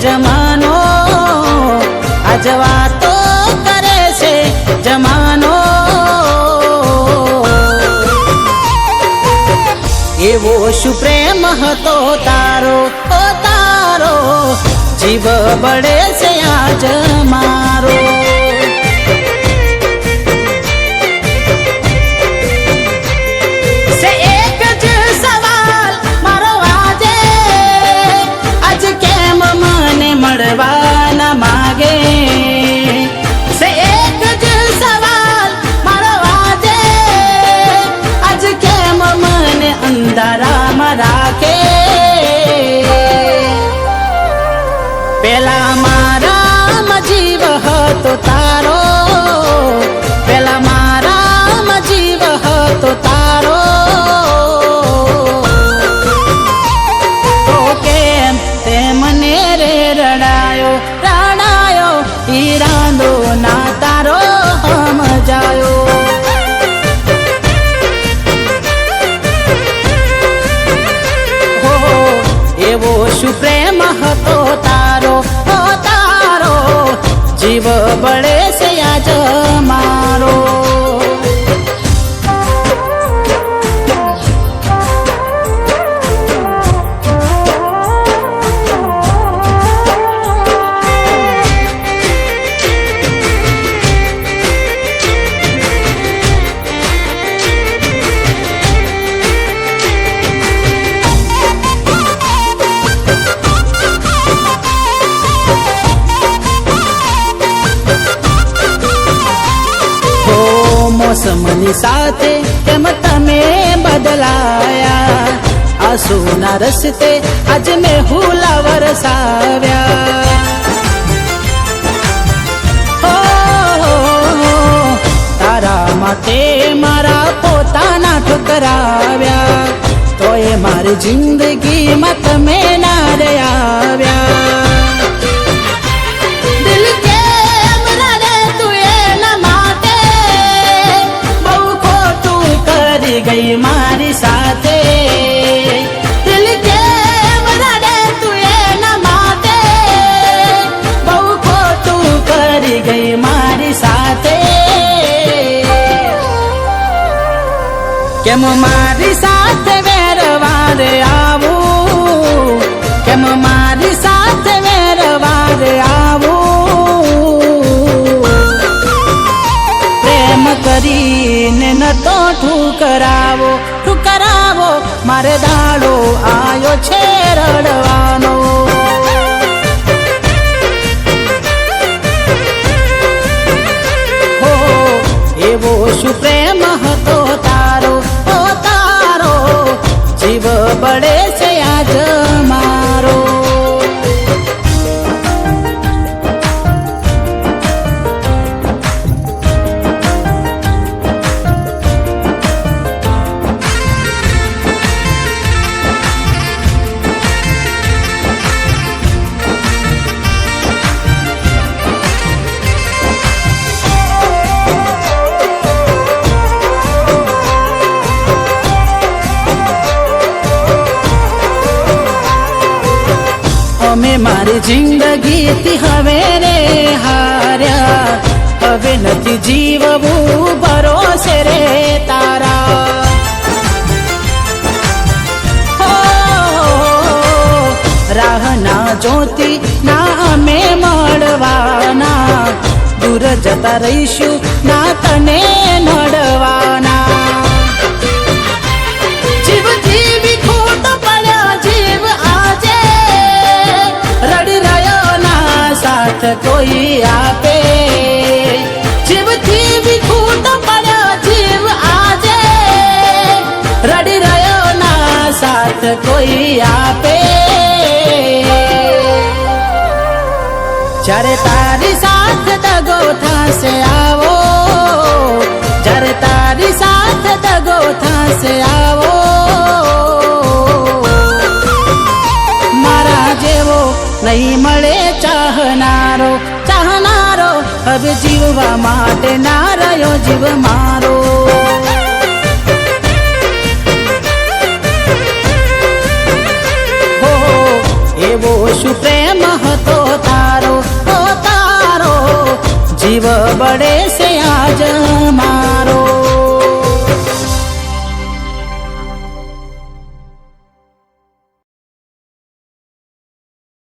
જમાનો. આજ વાતો કરે છે જમાનો. એવો શું પ્રેમ હતો તારો, ઓ તારો. જીવ બળે છે આજ મારો. મળવા માગે. સે એક સવાલ મારો આજે. આજ કેમ મને અંધારામાં રાખે? પેલા મારા જીવ હતો હતો તારો હો તારો. જીવ બળે છે આજ મારો મોસમની સાથે કેમ તમે બદલાયા આંસુના રસ્તે આજ મેં હુલા વરસાવ્યા હો, તારા માટે મારા પોતાના ઠુકરાવ્યા તોય મારી જિંદગીમાં તમે ના રે કેમ મારી સાથે વેરવારે આવું? કેમ મારી સાથે વેરવારે આવું? પ્રેમ કરીને ન તો ઠુકરાવો ઠુકરાવો, મારે દાડો આવ્યો છે રડવાનો. એવો શું પ્રેમ હતો? જીવ જિંદગીથી હવે રે હાર્યા. હવે નથી જીવવું ભરોસે રે તારા. હો, રાહના જોતી ના અમે મળવાના. દૂર જતા રહીશું ના તને ના સાથ કોઈ આપે જીવ જીવી ખોટ પડ્યો જીવ આજે રડી રહ્યો ના સાથ કોઈ આપે જ્યારે તારી સાથ દગો થશે આવો જ્યારે તારી સાથ દગો થશે આવો મારા મળે ચાહનારો ચાહનારો, હવે જીવવા માટે ના રહ્યો જીવ મારો. એવો શું પ્રેમ હતો તારો? તારો, જીવ બળે છે આજ મારો.